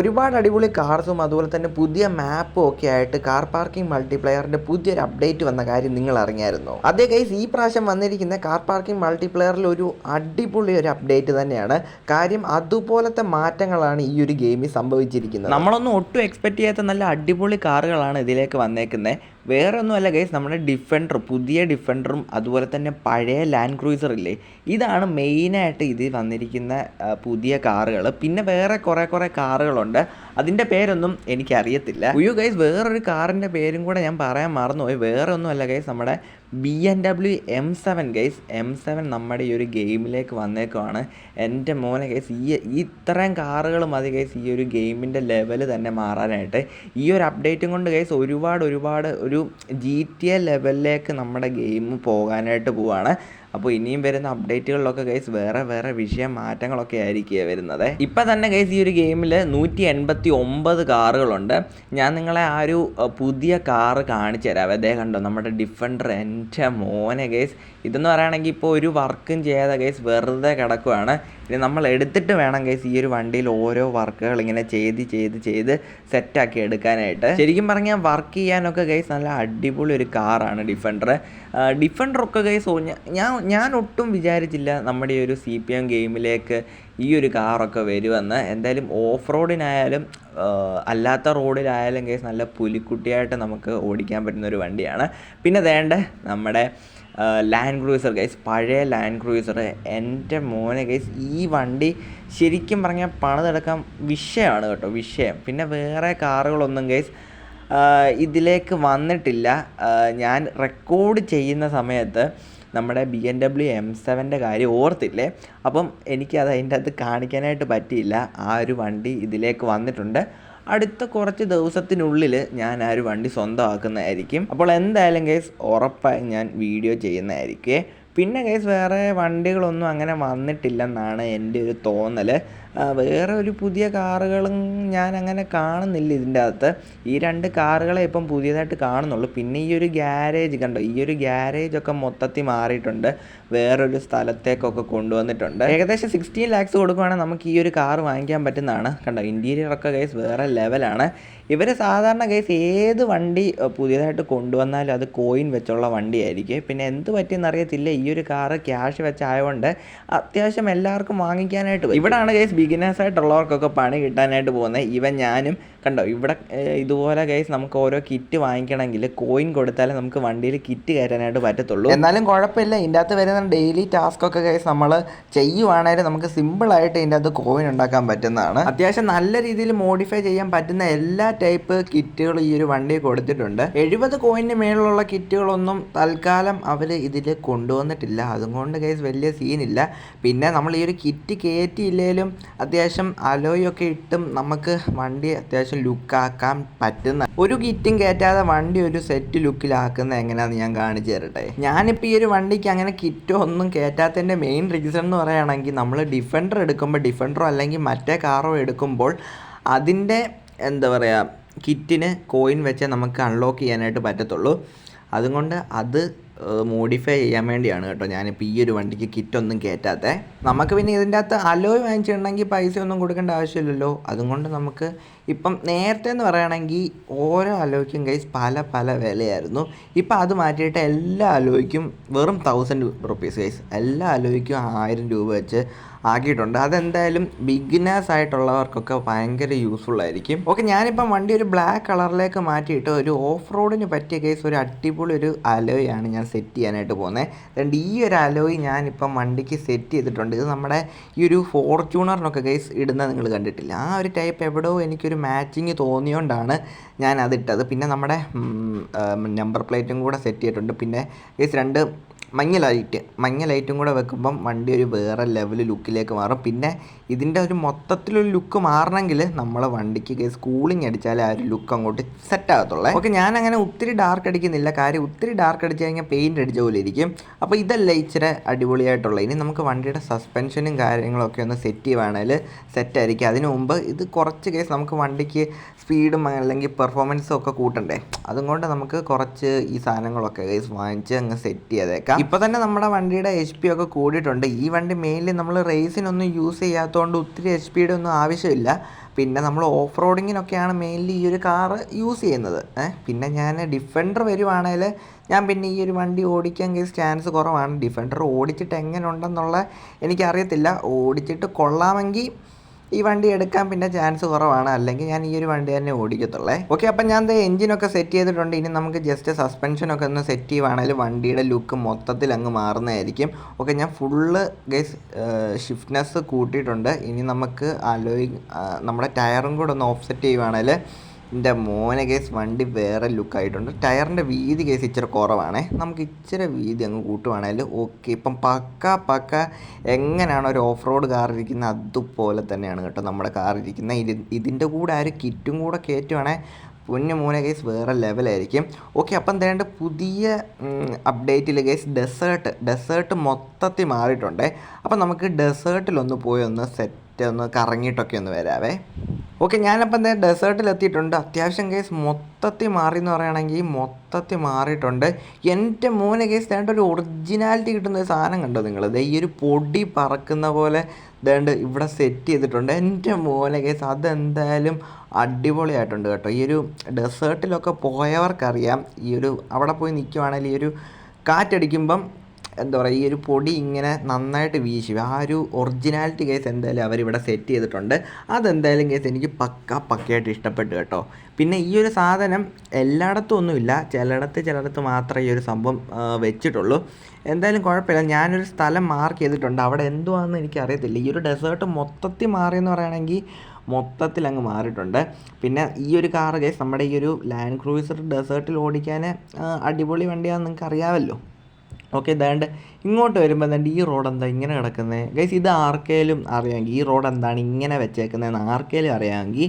ഒരുപാട് അടിപൊളി കാർസും അതുപോലെ തന്നെ പുതിയ മാപ്പും ഒക്കെ ആയിട്ട് കാർ പാർക്കിംഗ് മൾട്ടിപ്ലെയറിന്റെ പുതിയൊരു അപ്ഡേറ്റ് വന്ന കാര്യം നിങ്ങൾ അറിഞ്ഞായിരുന്നു? അതേ കൈസ് ഈ പ്രാവശ്യം വന്നിരിക്കുന്ന കാർ പാർക്കിംഗ് മൾട്ടിപ്ലെയറിൽ ഒരു അടിപൊളി ഒരു അപ്ഡേറ്റ് തന്നെയാണ്. കാര്യം അതുപോലത്തെ മാറ്റങ്ങളാണ് ഈ ഒരു ഗെയിമിൽ സംഭവിച്ചിരിക്കുന്നത്. നമ്മളൊന്നും ഒട്ടും എക്സ്പെക്ട് ചെയ്യാത്ത നല്ല അടിപൊളി കാറുകളാണ് ഇതിലേക്ക് വന്നേക്കുന്നത് വേറെ ഒന്നുമല്ല ഗൈസ് നമ്മുടെ ഡിഫൻഡർ പുതിയ ഡിഫൻഡറും അതുപോലെ തന്നെ പഴയ ലാൻഡ് ക്രൂയിസർ ഇല്ലേ? ഇതാണ് മെയിനായിട്ട് ഇതിൽ വന്നിരിക്കുന്ന പുതിയ കാറുകൾ. പിന്നെ വേറെ കുറേ കുറേ കാറുകളുണ്ട്. അതിന്റെ പേരൊന്നും എനിക്കറിയത്തില്ല. ഉയ്യോ ഗൈസ് വേറൊരു കാറിന്റെ പേരും കൂടെ ഞാൻ പറയാൻ മറന്നുപോയി. വേറെ ഒന്നുമല്ല ഗൈസ് നമ്മുടെ B M W M seven guys M seven നമ്മുടെ ഈ ഒരു ഗെയിമിലേക്ക് വന്നേക്കുവാണ്. എന്റെ മോനെ ഗൈസ് ഈ ഇത്രയും കാറുകൾ മതി ഗൈസ് ഈ ഒരു ഗെയിമിന്റെ ലെവൽ തന്നെ മാറാനായിട്ട്. ഈ ഒരു അപ്ഡേറ്റും കൊണ്ട് ഗൈസ് ഒരുപാട് ഒരുപാട് ഒരു ജി ടി എ ലെവലിലേക്ക് നമ്മുടെ ഗെയിം പോകാനായിട്ട് പോവാണ്. അപ്പോൾ ഇനിയും വരുന്ന അപ്ഡേറ്റുകളിലൊക്കെ ഗൈസ് വേറെ വേറെ വിഷയ മാറ്റങ്ങളൊക്കെ ആയിരിക്കുക വരുന്നത്. ഇപ്പം തന്നെ ഗൈസ് ഈ ഒരു ഗെയിമിൽ നൂറ്റി എൺപത്തി ഒമ്പത് കാറുകളുണ്ട്. ഞാൻ നിങ്ങളെ ആ ഒരു പുതിയ കാറ് കാണിച്ചു തരാം അതേ കണ്ടോ നമ്മുടെ ഡിഫൻഡർ എന്റെ മോനെ ഗൈസ് ഇതെന്ന് പറയുകയാണെങ്കിൽ ഇപ്പോൾ ഒരു വർക്കും ചെയ്യാതെ ഗൈസ് വെറുതെ കിടക്കുവാണ്. ഇനി നമ്മൾ എടുത്തിട്ട് വേണം ഗൈസ് ഈ ഒരു വണ്ടിയിൽ ഓരോ വർക്കുകൾ ഇങ്ങനെ ചെയ്ത് ചെയ്ത് ചെയ്ത് സെറ്റാക്കി എടുക്കാനായിട്ട്. ശരിക്കും പറഞ്ഞാൽ വർക്ക് ചെയ്യാനൊക്കെ ഗൈസ് നല്ല അടിപൊളി ഒരു കാറാണ് ഡിഫൻഡർ ഡിഫൻഡറൊക്കെ ഗൈസ് ഞാൻ ഞാൻ ഒട്ടും വിചാരിച്ചില്ല നമ്മുടെ ഈ ഒരു സി പി എം ഗെയിമിലേക്ക് ഈ ഒരു കാറൊക്കെ വരുമെന്ന്. എന്തായാലും ഓഫ് റോഡിനായാലും അല്ലാത്ത റോഡിലായാലും കേസ് നല്ല പുലിക്കുട്ടിയായിട്ട് നമുക്ക് ഓടിക്കാൻ പറ്റുന്ന ഒരു വണ്ടിയാണ്. പിന്നെ വേണ്ട നമ്മുടെ ലാൻഡ് ക്രൂസർ ഗൈസ് പഴയ ലാൻഡ് ക്രൂയിസർ എന്റെ മോനെ ഗൈസ് ഈ വണ്ടി ശരിക്കും പറഞ്ഞാൽ പണിതെടുക്കാൻ വിഷയമാണ് കേട്ടോ വിഷയം. പിന്നെ വേറെ കാറുകളൊന്നും ഗൈസ് ഇതിലേക്ക് വന്നിട്ടില്ല. ഞാൻ റെക്കോർഡ് ചെയ്യുന്ന സമയത്ത് നമ്മുടെ ബി എൻ ഡബ്ല്യു എം സെവന്റെ കാര്യം ഓർത്തില്ലേ? അപ്പം എനിക്കത് അതിന്റെ അകത്ത് കാണിക്കാനായിട്ട് പറ്റിയില്ല. ആ ഒരു വണ്ടി ഇതിലേക്ക് വന്നിട്ടുണ്ട്. അടുത്ത കുറച്ച് ദിവസത്തിനുള്ളിൽ ഞാൻ ആ ഒരു വണ്ടി സ്വന്തമാക്കുന്നതായിരിക്കും. അപ്പോൾ എന്തായാലും കേസ് ഉറപ്പായി ഞാൻ വീഡിയോ ചെയ്യുന്നതായിരിക്കും. പിന്നെ കേസ് വേറെ വണ്ടികളൊന്നും അങ്ങനെ വന്നിട്ടില്ലെന്നാണ് എന്റെ ഒരു തോന്നൽ വേറെ ഒരു പുതിയ കാറുകളും ഞാൻ അങ്ങനെ കാണുന്നില്ല ഇതിന്റെ അകത്ത്. ഈ രണ്ട് കാറുകളെ ഇപ്പം പുതിയതായിട്ട് കാണുന്നുള്ളൂ. പിന്നെ ഈ ഒരു ഗ്യാരേജ് കണ്ടോ? ഈ ഒരു ഗ്യാരേജ് ഒക്കെ മൊത്തത്തിൽ മാറിയിട്ടുണ്ട്. വേറൊരു സ്ഥലത്തേക്കൊക്കെ കൊണ്ടുവന്നിട്ടുണ്ട്. ഏകദേശം സിക്സ്റ്റീൻ ലാക്സ് കൊടുക്കുവാണെങ്കിൽ നമുക്ക് ഈ ഒരു കാർ വാങ്ങിക്കാൻ പറ്റുന്നതാണ്. കണ്ടോ? ഇന്റീരിയർ ഒക്കെ കേസ് വേറെ ലെവലാണ് ഇവർ സാധാരണ കേസ് ഏത് വണ്ടി പുതിയതായിട്ട് കൊണ്ടുവന്നാലും അത് കോയിൻ വെച്ചുള്ള വണ്ടിയായിരിക്കും. പിന്നെ എന്ത് പറ്റിയെന്നറിയത്തില്ല. ഈ ഒരു കാറ് ക്യാഷ് വെച്ചായതുകൊണ്ട് അത്യാവശ്യം എല്ലാവർക്കും വാങ്ങിക്കാനായിട്ട് ഇവിടാണ് ബിഗിനേഴ്സ് ആയിട്ടുള്ളവർക്കൊക്കെ പണി കിട്ടാനായിട്ട് പോകുന്നത്. ഇവൻ ഞാനും കണ്ടോ ഇവിടെ ഇതുപോലെ കേസ് നമുക്ക് ഓരോ കിറ്റ് വാങ്ങിക്കണമെങ്കിൽ കോയിൻ കൊടുത്താലേ നമുക്ക് വണ്ടിയിൽ കിറ്റ് കയറ്റാനായിട്ട് പറ്റത്തുള്ളൂ. എന്നാലും കുഴപ്പമില്ല ഇതിന്റെ അകത്ത് വരുന്ന ഡെയിലി ടാസ്ക് ഒക്കെ കേസ് നമ്മൾ ചെയ്യുവാണെങ്കിൽ നമുക്ക് സിമ്പിളായിട്ട് ഇതിന്റെ അകത്ത് കോയിൻ ഉണ്ടാക്കാൻ പറ്റുന്നതാണ്. അത്യാവശ്യം നല്ല രീതിയിൽ മോഡിഫൈ ചെയ്യാൻ പറ്റുന്ന എല്ലാ ടൈപ്പ് കിറ്റുകളും ഈ ഒരു വണ്ടിയിൽ കൊടുത്തിട്ടുണ്ട്. എഴുപത് കോയിന് മേളിലുള്ള കിറ്റുകളൊന്നും തൽക്കാലം അവർ ഇതിൽ കൊണ്ടുവന്നിട്ടില്ല. അതുകൊണ്ട് കേസ് വലിയ സീനില്ല പിന്നെ നമ്മൾ ഈ ഒരു കിറ്റ് കയറ്റിയില്ലെങ്കിലും അത്യാവശ്യം അലോയൊക്കെ ഇട്ടും നമുക്ക് വണ്ടി അത്യാവശ്യം ലുക്കാക്കാൻ പറ്റുന്ന ഒരു കിറ്റും കയറ്റാതെ വണ്ടി ഒരു സെറ്റ് ലുക്കിലാക്കുന്ന എങ്ങനെയാണെന്ന് ഞാൻ കാണിച്ചു തരട്ടെ. ഞാനിപ്പോൾ ഈ ഒരു വണ്ടിക്ക് അങ്ങനെ കിറ്റോ ഒന്നും കയറ്റാത്തതിന്റെ മെയിൻ റീസൺ എന്ന് പറയുകയാണെങ്കിൽ നമ്മൾ ഡിഫൻഡർ എടുക്കുമ്പോൾ ഡിഫൻഡറോ അല്ലെങ്കിൽ മറ്റേ കാറോ എടുക്കുമ്പോൾ അതിന്റെ എന്താ പറയുക കിറ്റിന് കോയിൻ വെച്ചേ നമുക്ക് അൺലോക്ക് ചെയ്യാനായിട്ട് പറ്റത്തുള്ളൂ. അതുകൊണ്ട് അത് മോഡിഫൈ ചെയ്യാൻ വേണ്ടിയാണ് കേട്ടോ ഞാനിപ്പോൾ ഈ ഒരു വണ്ടിക്ക് കിറ്റൊന്നും കയറ്റാത്തേ നമുക്ക് പിന്നെ ഇതിന്റെ അകത്ത് അലോയ് വാങ്ങിച്ചിട്ടുണ്ടെങ്കിൽ പൈസ ഒന്നും കൊടുക്കേണ്ട ആവശ്യമില്ലല്ലോ. അതുകൊണ്ട് നമുക്ക് ഇപ്പം നേരത്തെ എന്ന് പറയുകയാണെങ്കിൽ ഓരോ അലോയ്ക്കും കൈസ് പല പല വിലയായിരുന്നു. ഇപ്പം അത് മാറ്റിയിട്ട് എല്ലാ അലോയ്ക്കും വെറും തൗസൻഡ് റുപ്പീസ് കൈസ് എല്ലാ അലോയ്ക്കും ആയിരം രൂപ വെച്ച് ആക്കിയിട്ടുണ്ട്. അതെന്തായാലും ബിഗിനേഴ്സ് ആയിട്ടുള്ളവർക്കൊക്കെ ഭയങ്കര യൂസ്ഫുൾ ആയിരിക്കും. ഓക്കെ ഞാനിപ്പം വണ്ടി ഒരു ബ്ലാക്ക് കളറിലേക്ക് മാറ്റിയിട്ട് ഒരു ഓഫ് റോഡിന് പറ്റിയ കേസ് ഒരു അടിപൊളി ഒരു അലോയാണ് ഞാൻ സെറ്റ് ചെയ്യാനായിട്ട് പോകുന്നത് രണ്ട് ഈ ഒരു അലോയ് ഞാനിപ്പം വണ്ടിക്ക് സെറ്റ് ചെയ്തിട്ടുണ്ട്. ഇത് നമ്മുടെ ഈ ഒരു ഫോർച്യൂണറിനൊക്കെ കേസ് ഇടുന്നത് നിങ്ങൾ കണ്ടിട്ടില്ല. ആ ഒരു ടൈപ്പ് എവിടെയോ എനിക്കൊരു മാച്ചിങ് തോന്നിയോണ്ടാണ് ഞാൻ അതിട്ടത്. പിന്നെ നമ്മുടെ നമ്പർ പ്ലേറ്റും കൂടെ സെറ്റ് ചെയ്തിട്ടുണ്ട്. പിന്നെ കേസ് രണ്ട് മഞ്ഞ ലൈറ്റ് മഞ്ഞ ലൈറ്റും കൂടെ വെക്കുമ്പം വണ്ടി ഒരു വേറെ ലെവൽ ലുക്കിലേക്ക് മാറും. പിന്നെ ഇതിന്റെ ഒരു മൊത്തത്തിലൊരു ലുക്ക് മാറണമെങ്കിൽ നമ്മളെ വണ്ടിക്ക് കേസ് കൂളിംഗ് അടിച്ചാലേ ആ ഒരു ലുക്ക് അങ്ങോട്ട് സെറ്റ് ആകത്തുള്ളൂ. ഓക്കെ ഞാൻ അങ്ങനെ ഒത്തിരി ഡാർക്ക് അടിക്കുന്നില്ല. കാര്യം ഒത്തിരി ഡാർക്ക് അടിച്ച് കഴിഞ്ഞാൽ പെയിന്റ് അടിച്ച പോലെ ഇരിക്കും. അപ്പോൾ ഇതല്ല ഇച്ചിരി അടിപൊളിയായിട്ടുള്ള. ഇനി നമുക്ക് വണ്ടിയുടെ സസ്പെൻഷനും കാര്യങ്ങളൊക്കെ ഒന്ന് സെറ്റ് ചെയ്യുവാണെങ്കിൽ സെറ്റ് ആയിരിക്കും. അതിന് മുമ്പ് ഇത് കുറച്ച് കേസ് നമുക്ക് വണ്ടിക്ക് സ്പീഡും അല്ലെങ്കിൽ പെർഫോമൻസും ഒക്കെ കൂട്ടണ്ടേ. അതുകൊണ്ട് നമുക്ക് കുറച്ച് ഈ സാധനങ്ങളൊക്കെ കേസ് വാങ്ങിച്ച് അങ്ങ് സെറ്റ് ചെയ്തേക്കാം. ഇപ്പോൾ തന്നെ നമ്മുടെ വണ്ടിയുടെ എച്ച് പി ഒക്കെ കൂടിയിട്ടുണ്ട്. ഈ വണ്ടി മെയിൻലി നമ്മൾ റേസിനൊന്നും യൂസ് ചെയ്യാത്തതുകൊണ്ട് ഒത്തിരി എച്ച് പിയുടെ ഒന്നും ആവശ്യമില്ല. പിന്നെ നമ്മൾ ഓഫ് റോഡിങ്ങിനൊക്കെയാണ് മെയിൻലി ഈ ഒരു കാറ് യൂസ് ചെയ്യുന്നത്. പിന്നെ ഞാൻ ഡിഫൻഡർ വരുവാണെങ്കിൽ ഞാൻ പിന്നെ ഈ ഒരു വണ്ടി ഓടിക്കാൻ കേസ് ചാൻസ് കുറവാണ്. ഡിഫൻഡർ ഓടിച്ചിട്ട് എങ്ങനെ ഉണ്ടെന്നുള്ള എനിക്കറിയത്തില്ല. ഓടിച്ചിട്ട് കൊള്ളാമെങ്കിൽ ഈ വണ്ടി എടുക്കാൻ പിന്നെ ചാൻസ് കുറവാണ്. അല്ലെങ്കിൽ ഞാൻ ഈ ഒരു വണ്ടി തന്നെ ഓടിക്കത്തുള്ളേ. ഓക്കെ അപ്പം ഞാൻ എഞ്ചിനൊക്കെ സെറ്റ് ചെയ്തിട്ടുണ്ട്. ഇനി നമുക്ക് ജസ്റ്റ് സസ്പെൻഷനൊക്കെ ഒന്ന് സെറ്റ് ചെയ്യുവാണെങ്കിൽ വണ്ടിയുടെ ലുക്ക് മൊത്തത്തിൽ അങ്ങ് മാറുന്നതായിരിക്കും. ഓക്കെ ഞാൻ ഫുള്ള് ഗൈസ് ഷിഫ്റ്റ്നെസ് കൂട്ടിയിട്ടുണ്ട്. ഇനി നമുക്ക് അലോയി നമ്മുടെ ടയറും കൂടെ ഒന്ന് ഓഫ്സെറ്റ് ചെയ്യുവാണെങ്കിൽ എന്റെ മോനെ കേസ് വണ്ടി വേറെ ലുക്കായിട്ടുണ്ട് ടയറിന്റെ വീതി കേസ് ഇച്ചിരി കുറവാണേ. നമുക്ക് ഇച്ചിരി വീതി അങ്ങ് കൂട്ടുവാണെങ്കിൽ ഓക്കെ ഇപ്പം പക്ക പക്ക എങ്ങനെയാണ് ഒരു ഓഫ് റോഡ് കാർ ഇരിക്കുന്നത് അതുപോലെ തന്നെയാണ് കേട്ടോ നമ്മുടെ കാർ ഇരിക്കുന്നത് ഇത് ഇതിന്റെ കൂടെ ആ ഒരു കിറ്റും കൂടെ കയറ്റുവാണെങ്കിൽ പൊന്നു മൂന്ന് കേസ് വേറെ ലെവലായിരിക്കും ഓക്കെ അപ്പം തേണ്ട പുതിയ അപ്ഡേറ്റിൽ കേസ് ഡെസേർട്ട് ഡെസേർട്ട് മൊത്തത്തിൽ മാറിയിട്ടുണ്ട്. അപ്പം നമുക്ക് ഡെസേർട്ടിലൊന്ന് പോയി ഒന്ന് സെറ്റ് ഒന്ന് കറങ്ങിയിട്ടൊക്കെ ഒന്ന് വരാവേ. ഓക്കെ ഞാനപ്പം എന്താ ഡെസേർട്ടിൽ എത്തിയിട്ടുണ്ട് അത്യാവശ്യം കേസ് മൊത്തത്തിൽ മാറി എന്ന് പറയുകയാണെങ്കിൽ മൊത്തത്തിൽ മാറിയിട്ടുണ്ട്. എന്റെ മോനെ കേസ് വേണ്ട ഒരു ഒറിജിനാലിറ്റി കിട്ടുന്ന ഒരു സാധനം കണ്ടോ നിങ്ങൾ? ദേ ഈ ഒരു പൊടി പറക്കുന്ന പോലെ ദേണ്ട് ഇവിടെ സെറ്റ് ചെയ്തിട്ടുണ്ട്. എന്റെ മോനെ കേസ് അതെന്തായാലും അടിപൊളിയായിട്ടുണ്ട് കേട്ടോ. ഈ ഒരു ഡെസേർട്ടിലൊക്കെ പോയവർക്കറിയാം. ഈ ഒരു അവിടെ പോയി നിൽക്കുവാണെങ്കിൽ ഈ ഒരു കാറ്റടിക്കുമ്പം എന്താ പറയുക ഈ ഒരു പൊടി ഇങ്ങനെ നന്നായിട്ട് വീശി ആ ഒരു ഒറിജിനാലിറ്റി കേസ് എന്തായാലും അവരിവിടെ സെറ്റ് ചെയ്തിട്ടുണ്ട്. അതെന്തായാലും കേസ് എനിക്ക് പക്ക പക്കയായിട്ട് ഇഷ്ടപ്പെട്ടു കേട്ടോ. പിന്നെ ഈ ഒരു സാധനം എല്ലായിടത്തും ഒന്നുമില്ല. ചിലയിടത്ത് ചിലയിടത്ത് മാത്രമേ ഈ ഒരു സംഭവം വെച്ചിട്ടുള്ളൂ. എന്തായാലും കുഴപ്പമില്ല. ഞാനൊരു സ്ഥലം മാർക്ക് ചെയ്തിട്ടുണ്ട്. അവിടെ എന്തുവാണെന്ന് എനിക്കറിയത്തില്ല. ഈ ഒരു ഡെസേർട്ട് മൊത്തത്തിൽ മാറിയെന്ന് പറയുകയാണെങ്കിൽ മൊത്തത്തിൽ അങ്ങ് മാറിയിട്ടുണ്ട്. പിന്നെ ഈ ഒരു കാർ കേസ് നമ്മുടെ ഈ ഒരു ലാൻഡ് ക്രൂയിസർ ഡെസേർട്ടിൽ ഓടിക്കാൻ അടിപൊളി വണ്ടിയാണെന്ന് നിങ്ങൾക്ക് അറിയാമല്ലോ ഓക്കെ ഇതാണ്ട് ഇങ്ങോട്ട് വരുമ്പോൾ എന്താണ്ട് ഈ റോഡ് എന്താ ഇങ്ങനെ കിടക്കുന്നത് ഗൈസ് ഇത് ആർക്കേലും അറിയാമെങ്കിൽ ഈ റോഡ് എന്താണ് ഇങ്ങനെ വെച്ചേക്കുന്നതെന്ന് ആർക്കേലും അറിയാമെങ്കിൽ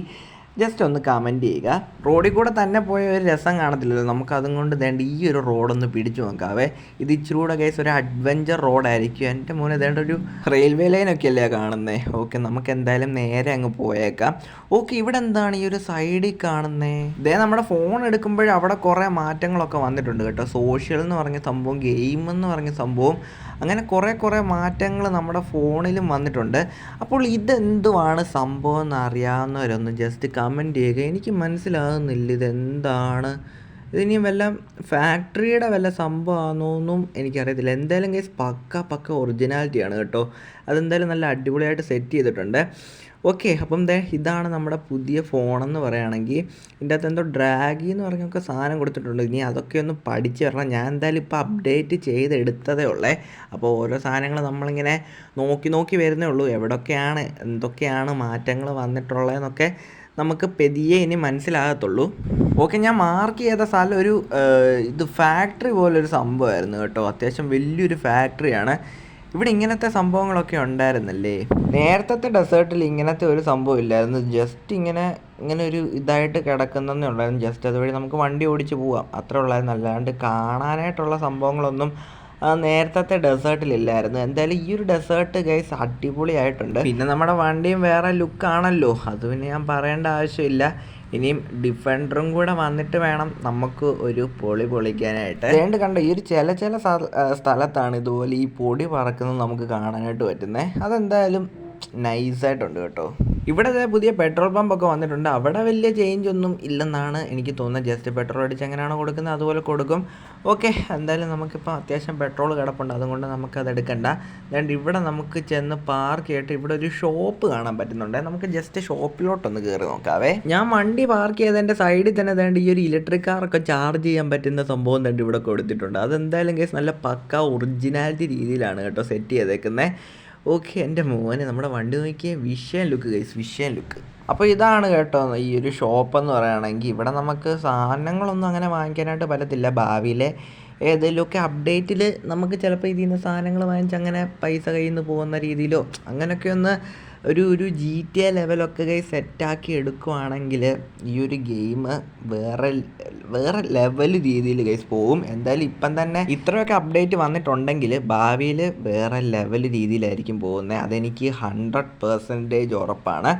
ജസ്റ്റ് ഒന്ന് കമന്റ് ചെയ്യുക. റോഡിൽ കൂടെ തന്നെ പോയ ഒരു രസം കാണത്തില്ലല്ലോ. നമുക്കതും കൊണ്ട് വേണ്ട ഈ ഒരു റോഡൊന്ന് പിടിച്ചു നോക്കാവേ. ഇത് ഇച്ചിരി കൂടെ കേസ് ഒരു അഡ്വഞ്ചർ റോഡായിരിക്കും എന്റെ മോനെ ഇതേണ്ട ഒരു റെയിൽവേ ലൈനൊക്കെ അല്ലേ കാണുന്നത് ഓക്കെ നമുക്ക് എന്തായാലും നേരെ അങ്ങ് പോയേക്കാം. ഓക്കെ ഇവിടെ എന്താണ് ഈ ഒരു സൈഡിൽ കാണുന്നത് ഇതേ നമ്മുടെ ഫോൺ എടുക്കുമ്പോൾ അവിടെ കുറേ മാറ്റങ്ങളൊക്കെ വന്നിട്ടുണ്ട് കേട്ടോ. സോഷ്യൽ എന്ന് പറഞ്ഞ സംഭവം ഗെയിം എന്ന് പറഞ്ഞ സംഭവം അങ്ങനെ കുറേ കുറേ മാറ്റങ്ങൾ നമ്മുടെ ഫോണിലും വന്നിട്ടുണ്ട്. അപ്പോൾ ഇതെന്തുവാണ് സംഭവം എന്ന് അറിയാവുന്നവരൊന്ന് ജസ്റ്റ് കമന്റ് ചെയ്യുക. എനിക്ക് മനസ്സിലാകുന്നില്ല ഇതെന്താണ്. ഇതിനി വല്ല ഫാക്ടറിയുടെ വല്ല സംഭവമാണോന്നും എനിക്കറിയത്തില്ല. എന്തായാലും കേസ് പക്ക പക്ക ഒറിജിനാലിറ്റിയാണ് കേട്ടോ. അതെന്തായാലും നല്ല അടിപൊളിയായിട്ട് സെറ്റ് ചെയ്തിട്ടുണ്ട്. ഓക്കെ അപ്പം ദേ ഇതാണ് നമ്മുടെ പുതിയ ഫോണെന്ന് പറയുകയാണെങ്കിൽ ഇതിന്റെ അകത്ത് എന്തോ ഡ്രാഗി എന്ന് പറഞ്ഞൊക്കെ സാധനം കൊടുത്തിട്ടുണ്ട്. ഇനി അതൊക്കെ ഒന്ന് പഠിച്ച് വരണം. ഞാൻ എന്തായാലും ഇപ്പോൾ അപ്ഡേറ്റ് ചെയ്തെടുത്തതേ ഉള്ളേ. അപ്പോൾ ഓരോ സാധനങ്ങൾ നമ്മളിങ്ങനെ നോക്കി നോക്കി വരുന്നേ ഉള്ളൂ. എവിടെയൊക്കെയാണ് എന്തൊക്കെയാണ് മാറ്റങ്ങൾ വന്നിട്ടുള്ളതെന്നൊക്കെ നമുക്ക് പെതിയെ ഇനി മനസ്സിലാകത്തുള്ളൂ. ഓക്കെ ഞാൻ മാർക്ക് ചെയ്ത സ്ഥലം ഒരു ഇത് ഫാക്ടറി പോലൊരു സംഭവമായിരുന്നു കേട്ടോ. അത്യാവശ്യം വലിയൊരു ഫാക്ടറിയാണ് ഇവിടെ ഇങ്ങനത്തെ സംഭവങ്ങളൊക്കെ ഉണ്ടായിരുന്നല്ലേ? നേരത്തെ ഡെസേർട്ടിൽ ഇങ്ങനത്തെ ഒരു സംഭവം ഇല്ലായിരുന്നു. ജസ്റ്റ് ഇങ്ങനെ ഇങ്ങനെ ഒരു ഇതായിട്ട് കിടക്കുന്നതേ ഉണ്ടായിരുന്നു ജസ്റ്റ് അതുവഴി നമുക്ക് വണ്ടി ഓടിച്ച് പോവാം. അത്രേ ഉള്ളായിരുന്നു. അല്ലാണ്ട് കാണാനായിട്ടുള്ള സംഭവങ്ങളൊന്നും നേരത്തെ ഡെസേർട്ടിലില്ലായിരുന്നു. എന്തായാലും ഈ ഒരു ഡെസേർട്ട് ഗൈസ് അടിപൊളിയായിട്ടുണ്ട്. പിന്നെ നമ്മുടെ വണ്ടിയും വേറെ ലുക്കാണല്ലോ. അത് പിന്നെ ഞാൻ പറയേണ്ട ആവശ്യമില്ല. ഇനിയും ഡിഫൻഡറും കൂടെ വന്നിട്ട് വേണം നമുക്ക് ഒരു പൊളി പൊളിക്കാനായിട്ട്. വേണ്ട കണ്ട ഈ ഒരു ചില ചില സ്ഥലത്താണ് ഇതുപോലെ ഈ പൊടി പറക്കുന്നത് നമുക്ക് കാണാനായിട്ട് പറ്റുന്നത് അതെന്തായാലും നൈസായിട്ടുണ്ട് കേട്ടോ. ഇവിടെ പുതിയ പെട്രോൾ പമ്പൊക്കെ വന്നിട്ടുണ്ട്. അവിടെ വലിയ ചേഞ്ച് ഒന്നും ഇല്ലെന്നാണ് എനിക്ക് തോന്നുന്നത്. ജസ്റ്റ് പെട്രോൾ അടിച്ച് എങ്ങനെയാണോ കൊടുക്കുന്നത്. അതുപോലെ കൊടുക്കും. ഓക്കെ എന്തായാലും നമുക്കിപ്പോൾ അത്യാവശ്യം പെട്രോൾ കിടപ്പുണ്ട്. അതുകൊണ്ട് നമുക്കത് എടുക്കണ്ട. അതുകൊണ്ട് ഇവിടെ നമുക്ക് ചെന്ന് പാർക്ക് ചെയ്തിട്ട് ഇവിടെ ഒരു ഷോപ്പ് കാണാൻ പറ്റുന്നുണ്ട്. നമുക്ക് ജസ്റ്റ് ഷോപ്പിലോട്ടൊന്ന് കയറി നോക്കാവേ. ഞാൻ വണ്ടി പാർക്ക് ചെയ്തതിന്റെ സൈഡിൽ തന്നെ വേണ്ട ഈ ഒരു ഇലക്ട്രിക് കാറൊക്കെ ചാർജ് ചെയ്യാൻ പറ്റുന്ന സംഭവം തന്നെ ഇവിടെ കൊടുത്തിട്ടുണ്ട്. അതെന്തായാലും കേസ് നല്ല പക്ക ഒറിജിനാലിറ്റി രീതിയിലാണ് കേട്ടോ സെറ്റ് ചെയ്തേക്കുന്നത് ഓക്കെ എന്റെ മോനെ നമ്മുടെ വണ്ടി നോക്കിയ. വിഷയം ലുക്ക് ഗൈസ് വിഷയം ലുക്ക്. അപ്പോൾ ഇതാണ് കേട്ടോ ഈ ഒരു ഷോപ്പ് എന്ന് പറയുകയാണെങ്കിൽ ഇവിടെ നമുക്ക് സാധനങ്ങളൊന്നും അങ്ങനെ വാങ്ങിക്കാനായിട്ട് പറ്റത്തില്ല. ഭാവിയിലെ ഏതെങ്കിലുമൊക്കെ അപ്ഡേറ്റിൽ നമുക്ക് ചിലപ്പോൾ ഇതിൽ നിന്ന് സാധനങ്ങൾ വാങ്ങിച്ച് അങ്ങനെ പൈസ കയ്യിൽ നിന്ന് പോകുന്ന രീതിയിലോ അങ്ങനെയൊക്കെ ഒന്ന് ഒരു ഒരു ജി ടി എ ലെവലൊക്കെ കൈ സെറ്റാക്കി എടുക്കുവാണെങ്കിൽ ഈ ഒരു ഗെയിം വേറെ വേറെ ലെവൽ രീതിയിൽ ഗൈസ് പോവും. എന്തായാലും ഇപ്പം തന്നെ ഇത്രയൊക്കെ അപ്ഡേറ്റ് വന്നിട്ടുണ്ടെങ്കിൽ ഭാവിയിൽ വേറെ ലെവൽ രീതിയിലായിരിക്കും പോകുന്നത്. അതെനിക്ക് ഹൺഡ്രഡ് പെർസെന്റേജ് ഉറപ്പാണ്.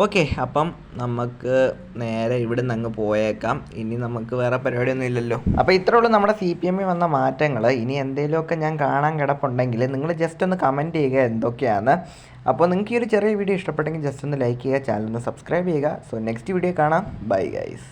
ഓക്കെ അപ്പം നമുക്ക് നേരെ ഇവിടെ നിന്ന് അങ്ങ് പോയേക്കാം. ഇനി നമുക്ക് വേറെ പരിപാടിയൊന്നും ഇല്ലല്ലോ. അപ്പോൾ ഇത്രേ ഉള്ളൂ നമ്മുടെ സി പി എമ്മിൽ വന്ന മാറ്റങ്ങൾ ഇനി എന്തെങ്കിലുമൊക്കെ ഞാൻ കാണാൻ കിടപ്പുണ്ടെങ്കിൽ നിങ്ങൾ ജസ്റ്റ് ഒന്ന് കമന്റ് ചെയ്യുക എന്തൊക്കെയാണ്. അപ്പോൾ നിങ്ങൾക്ക് ഈ ഒരു ചെറിയ വീഡിയോ ഇഷ്ടപ്പെട്ടെങ്കിൽ ജസ്റ്റ് ഒന്ന് ലൈക്ക് ചെയ്യുക ചാനൽ ഒന്ന് സബ്സ്ക്രൈബ് ചെയ്യുക. സോ നെക്സ്റ്റ് വീഡിയോ കാണാം. Bye guys